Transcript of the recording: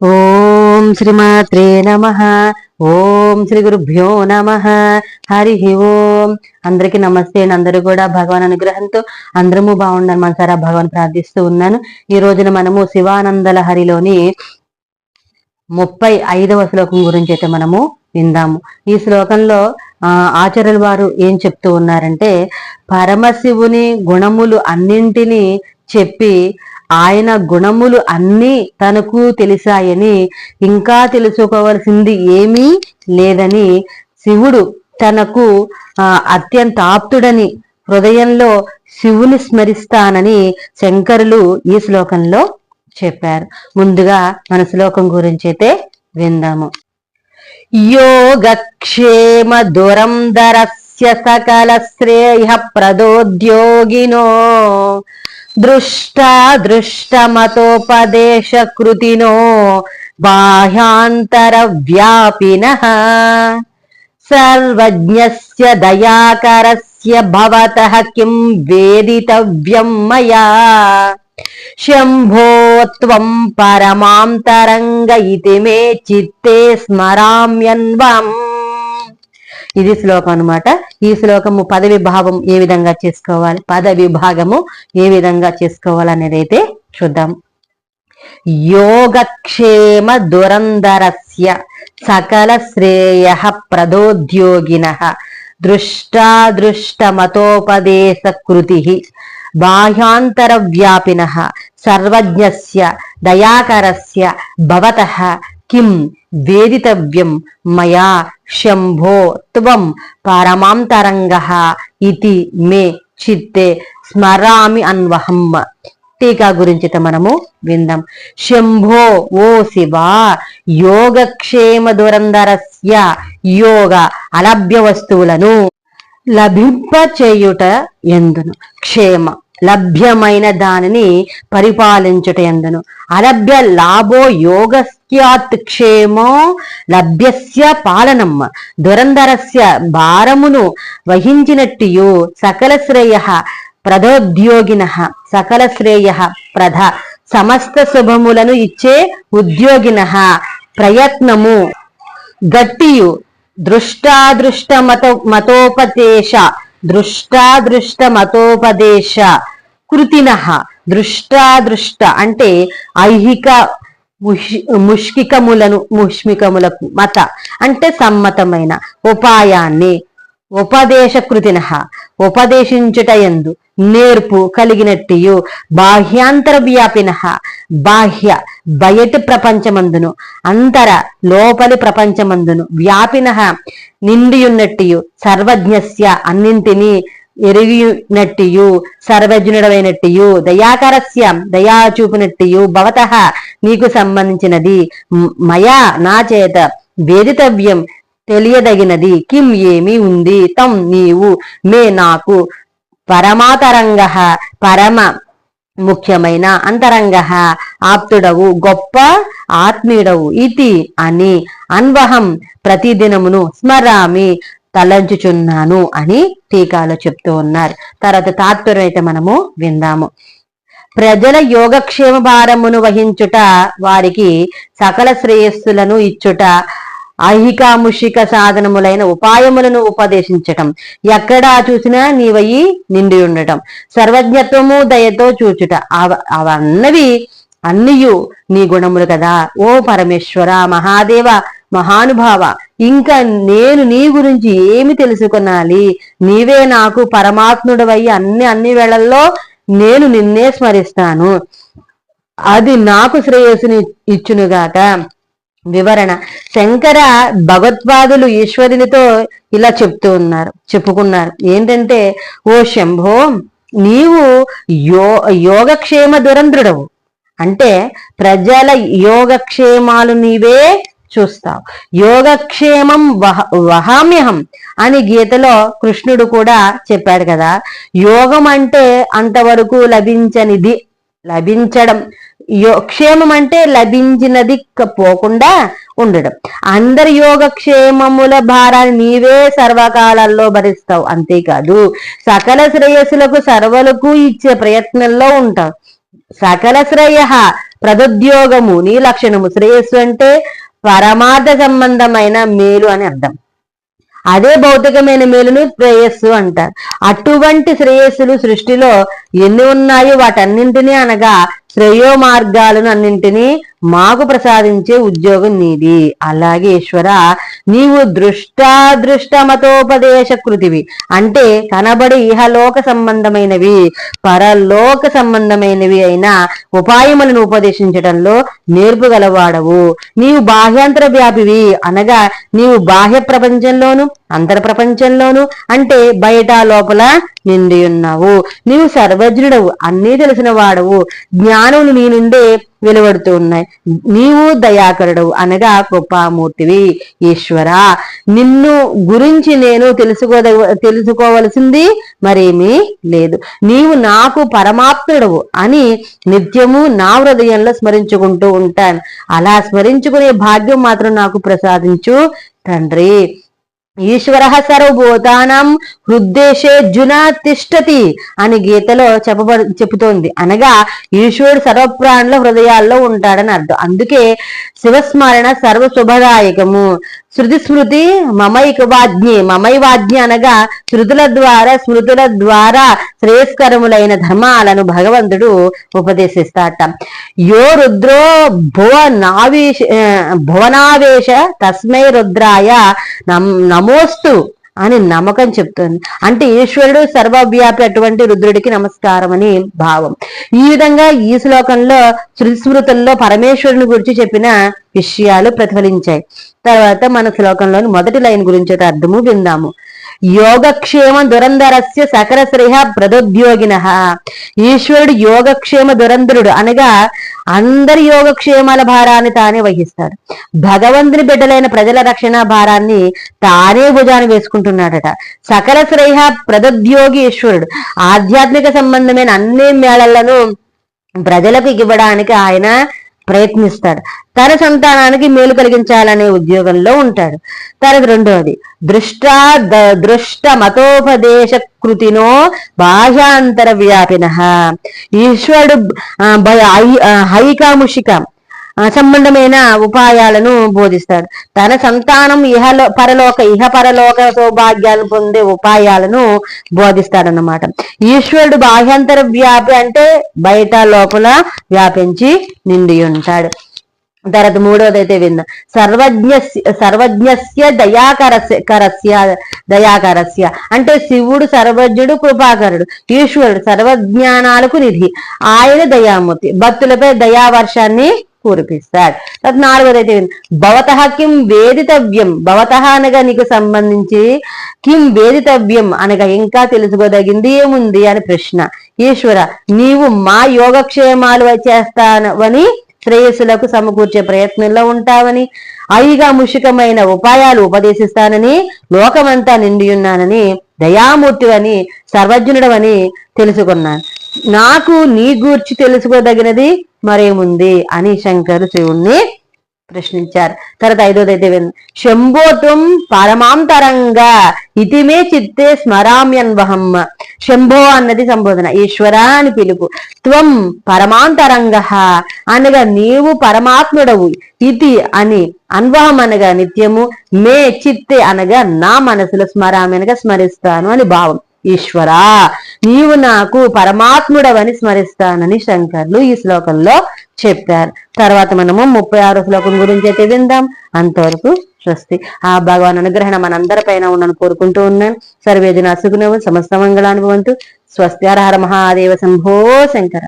ఓం శ్రీమాత్రే నమ. ఓం శ్రీ గురుభ్యో నమ. హరి ఓం. అందరికీ నమస్తే అందరూ కూడా భగవాన్ అనుగ్రహంతో అందరము బాగుండాలి మనసారా భగవాన్ ప్రార్థిస్తూ ఉన్నాను. ఈ రోజున మనము శివానందల హరిలోని ముప్పై ఐదవ శ్లోకం గురించి అయితే మనము విందాము. ఈ శ్లోకంలో ఆ ఆచార్యుల వారు ఏం చెప్తూ ఉన్నారంటే పరమశివుని గుణములు అన్నింటినీ చెప్పి ఆయన గుణములు అన్నీ తనకు తెలిసాయని ఇంకా తెలుసుకోవలసింది ఏమీ లేదని శివుడు తనకు అత్యంత ఆప్తుడని హృదయంలో శివుని స్మరిస్తానని శంకరులు ఈ శ్లోకంలో చెప్పారు. ముందుగా మన శ్లోకం గురించి అయితే విందాము. యోగక్షేమ దురంధరస్య సకల శ్రేయ ప్రదోద్యోగినో దృష్టాదృష్టమతోపదేశకృతినో దృష్టమతోపదేశ బాహ్యాంతర వ్యాపిన సర్వజ్ఞస్య దయాకరస్య భవతః కిం వేదితవ్యం మయా. శంభో త్వం పరమాంతరంగ ఇతి మే చిత్తే స్మరామ్యన్వం ఇది శ్లోకం అన్నమాట. ఈ శ్లోకము పద విభాగం ఏ విధంగా చేసుకోవాలి పద విభాగము ఏ విధంగా చేసుకోవాలి అనేది అయితే చూద్దాం. యోగక్షేమ దురంధరస్య సకల శ్రేయ ప్రదోద్యోగిన దృష్టాదృష్టమతోపదేశ కృతి బాహ్యాంతర వ్యాపిన సర్వజ్ఞస్య దయాకరస్య భవతః కిం వేదితవ్యం మయా శంభో త్వం పరమాంతరంగ ఇది మే చిత్తే స్మరామి అన్వహం. టీకా గురించి మనము విందాం. శంభో ఓ శివ యోగక్షేమ దురంధరస్య యోగ అలభ్య వస్తువులను లభింపచేయుట ఎందును. క్షేమ. లభ్యమైన దానిని పరిపాలించుట ఎందును అలభ్య లాభో యోగస్యాత్ క్షేమో లభ్యస్య పాలనమ్మ. దురంధరస్య భారమును వహించినట్టు సకల శ్రేయ ప్రధోద్యోగిన. సకల శ్రేయ ప్రధ సమస్త శుభములను ఇచ్చే ఉద్యోగిన. ప్రయత్నము గట్టియు. దృష్టాదృష్ట మత మతోపదేశ దృష్టాదృష్ట మతోపదేశ కృతిన. దృష్టాదృష్ట అంటే ఐహిక ముష్- ముష్కికములను ముష్మికములకు మత. అంటే సమ్మతమైన ఉపాయాన్ని ఉపదేశకృతిన. ఉపదేశించుటయందు నేర్పు కలిగినట్టియు. బాహ్యాంతర వ్యాపిన. బాహ్య బయటి ప్రపంచమందును అంతర లోపలి ప్రపంచమందును వ్యాపిన. నిండియున్నట్టియు సర్వజ్ఞస్య అన్నింటినీ ఎరిగినట్టియు సర్వజ్ఞుడమైనట్టియు దయాకరస్య దయా చూపినట్టియు భవత. నీకు సంబంధించినది మ్- మయా నా చేత వేదితవ్యం తెలియదగినది. కిం ఏమి ఉంది? తం నీవు మే నాకు. పరమాతరంగ పరమ ముఖ్యమైన అంతరంగ. ఆప్తుడవు గొప్ప ఆత్మీయుడవు. ఇది అని అన్వహం ప్రతిదినమును స్మరామి తలంచుచున్నాను అని టీకాలో చెప్తూ ఉన్నారు. తర్వాత తాత్పర్యం అయితే మనము విందాము. ప్రజల యోగక్షేమ భారమును వహించుట వారికి సకల శ్రేయస్సులను ఇచ్చుట ఐహికాముషిక సాధనములైన ఉపాయములను ఉపదేశించటం. ఎక్కడా చూసినా నీవయి నిండి ఉండటం. సర్వజ్ఞత్వము దయతో చూచుట. అవ అవన్నవి అన్నియు నీ గుణములు కదా. ఓ పరమేశ్వర మహాదేవ మహానుభావ ఇంకా నేను నీ గురించి ఏమి తెలుసుకొనాలి? నీవే నాకు పరమాత్ముడవయ్యి అన్ని అన్ని వేళల్లో నేను నిన్నే స్మరిస్తాను. అది నాకు శ్రేయస్సుని ఇచ్చునుగాక. వివరణ. శంకర భగవత్పాదులు ఈశ్వరునితో ఇలా చెప్తూ ఉన్నారు చెప్పుకున్నారు. ఏంటంటే ఓ శంభో నీవు యో యోగక్షేమ దురంధ్రుడవు. అంటే ప్రజల యోగక్షేమాలు నీవే చూస్తావు. యోగక్షేమం వహ వహామ్యహం అని గీతలో కృష్ణుడు కూడా చెప్పాడు కదా. యోగం అంటే అంతవరకు లభించనిది లభించడం. క్షేమం అంటే లభించినది పోకుండా ఉండడం. అందరి యోగక్షేమముల భారాన్ని నీవే సర్వకాలాల్లో భరిస్తావు. అంతేకాదు సకల శ్రేయస్సులకు సర్వలకు ఇచ్చే ప్రయత్నంలో ఉంటావు. సకల శ్రేయ ప్రదుద్యోగము నీ లక్షణము. శ్రేయస్సు అంటే పరమార్థ సంబంధమైన మేలు అని అర్థం. అదే భౌతికమైన మేలును శ్రేయస్సు అంటారు. అటువంటి శ్రేయస్సులు సృష్టిలో ఎన్ని ఉన్నాయో వాటన్నింటినీ అనగా శ్రేయో మార్గాలను అన్నింటినీ మాకు ప్రసాదించే ఉద్యోగం నీది. అలాగే ఈశ్వర నీవు దృష్టాదృష్టమతోపదేశ కృతివి అంటే కనబడి ఇహలోక సంబంధమైనవి పరలోక సంబంధమైనవి అయిన ఉపాయములను ఉపదేశించడంలో నేర్పు గలవాడవు. నీవు బాహ్యాంతర వ్యాపివి అనగా నీవు బాహ్య ప్రపంచంలోను అంతర ప్రపంచంలోను అంటే బయట లోపల నిండి ఉన్నావు. నీవు సర్వజ్ఞుడవు అన్నీ తెలిసిన వాడవు. జ్ఞానములు నీ నుండే వెలువడుతూ ఉన్నాయి. నీవు దయాకరుడు అనగా కృపామూర్తివి. ఈశ్వర నిన్ను గురించి నేను తెలుసుకోద తెలుసుకోవలసింది మరేమీ లేదు. నీవు నాకు పరమాత్ముడవు అని నిత్యము నా హృదయంలో స్మరించుకుంటూ ఉంటాను. అలా స్మరించుకునే భాగ్యం మాత్రం నాకు ప్రసాదించు తండ్రి. ఈశ్వర సర్వభూతానం హృద్దేశే జున తిష్టతి అని గీతలో చెప్పబ చెబుతోంది. అనగా ఈశ్వరుడు సర్వప్రాణుల హృదయాల్లో ఉంటాడని అర్థం. అందుకే శివస్మరణ సర్వ శుభదాయకము శృతి స్మృతి మమైక వాజ్ఞి మమైవాజ్ఞ అనగా శృతుల ద్వారా స్మృతుల ద్వారా శ్రేయస్కరములైన ధర్మాలను భగవంతుడు ఉపదేశిస్తాట. యో రుద్రో భువనావేశ భువనావేశ తస్మై రుద్రాయ నమోస్తు అని నమ్మకం చెప్తుంది. అంటే ఈశ్వరుడు సర్వవ్యాపి అటువంటి రుద్రుడికి నమస్కారం అని భావం. ఈ విధంగా ఈ శ్లోకంలో శృతి స్మృతుల్లో పరమేశ్వరుని గురించి చెప్పిన విషయాలు ప్రతిఫలించాయి. తర్వాత మన శ్లోకంలోని మొదటి లైన్ గురించి అర్థము విందాము. యోగక్షేమ దురంధరస్య సకర శ్రేహ ప్రదోద్యోగిన. ఈశ్వరుడు యోగక్షేమ దురంధరుడు అనగా అందరి యోగక్షేమాల భారాన్ని తానే వహిస్తాడు. భగవంతుని బిడ్డలైన ప్రజల రక్షణ భారాన్ని తానే భుజాన్ని వేసుకుంటున్నాడట. సకల శ్రేహ ప్రదోద్యోగి ఈశ్వరుడు. ఆధ్యాత్మిక సంబంధమైన అన్ని మేళలను ప్రజలకు ఇవ్వడానికి ఆయన ప్రయత్నిస్తాడు. తన సంతానానికి మేలు కలిగించాలనే ఉద్యోగంలో ఉంటాడు. తర్వాత రెండవది దృష్ట దృష్ట మతోపదేశ కృతినో భాషాంతర వ్యాపిన. ఈశ్వరుడు హైకాముషికం సంబంధమైన ఉపాయాలను బోధిస్తాడు. తన సంతానం ఇహలో పరలోక ఇహ పరలోక సౌభాగ్యాలు పొందే ఉపాయాలను బోధిస్తాడనమాట ఈశ్వరుడు బాహ్యంతర వ్యాపి అంటే బయట లోపల వ్యాపించి నిండి ఉంటాడు. తర్వాత మూడవది అయితే విందాం. సర్వజ్ఞ సర్వజ్ఞస్య దయాకరస్య కరస్య దయాకరస్య అంటే శివుడు సర్వజ్ఞుడు కృపాకరుడు. ఈశ్వరుడు సర్వజ్ఞానాలకు నిధి. ఆయన దయామూర్తి. భక్తులపై దయావర్షాన్ని కురిపిస్తాడు తర్వాత నాలుగోదైతే భవత కిం వేదితవ్యం భవత అనగా నీకు సంబంధించి కిం వేదితవ్యం అనగా ఇంకా తెలుసుకోదగింది ఏముంది అని ప్రశ్న. ఈశ్వర నీవు మా యోగక్షేమాలు చేస్తానవని శ్రేయస్సులకు సమకూర్చే ప్రయత్నంలో ఉంటావని అయిగా ముషికమైన ఉపాయాలు ఉపదేశిస్తానని లోకమంతా నిండి ఉన్నానని దయామూర్తివని సర్వజ్ఞుడవని తెలుసుకున్నాను. నాకు నీ గూర్చి తెలుసుకోదగినది మరేముంది అని శంకరు శివుణ్ణి ప్రశ్నించారు. తర్వాత ఐదోదైతే శంభోతుం పరమాంతరంగా ఇతిమే చిత్తే స్మరామ్యన్వహమ్మ శంభో అన్నది సంబోధన ఈశ్వర అని పిలుపు. త్వం పరమాంతరంగ అనగా నీవు పరమాత్ముడవు ఇది అని అన్వహం అనగా నిత్యము మే చిత్తే అనగా నా మనసులో స్మరామి అనగా స్మరిస్తాను అని భావం. ఈశ్వరా నీవు నాకు పరమాత్ముడవని స్మరిస్తానని శంకర్లు ఈ శ్లోకంలో చెప్పారు. తర్వాత మనము ముప్పై ఆరు శ్లోకం గురించి అయితే విందాం. అంతవరకు స్వస్తి. ఆ భగవాన్ అనుగ్రహణ మనందరిపైన ఉండను కోరుకుంటూ ఉన్నాను. సర్వేదిన సుగుణవు సమస్త మంగళానుభవంతు. స్వస్తి హర మహాదేవ శంభో శంకర.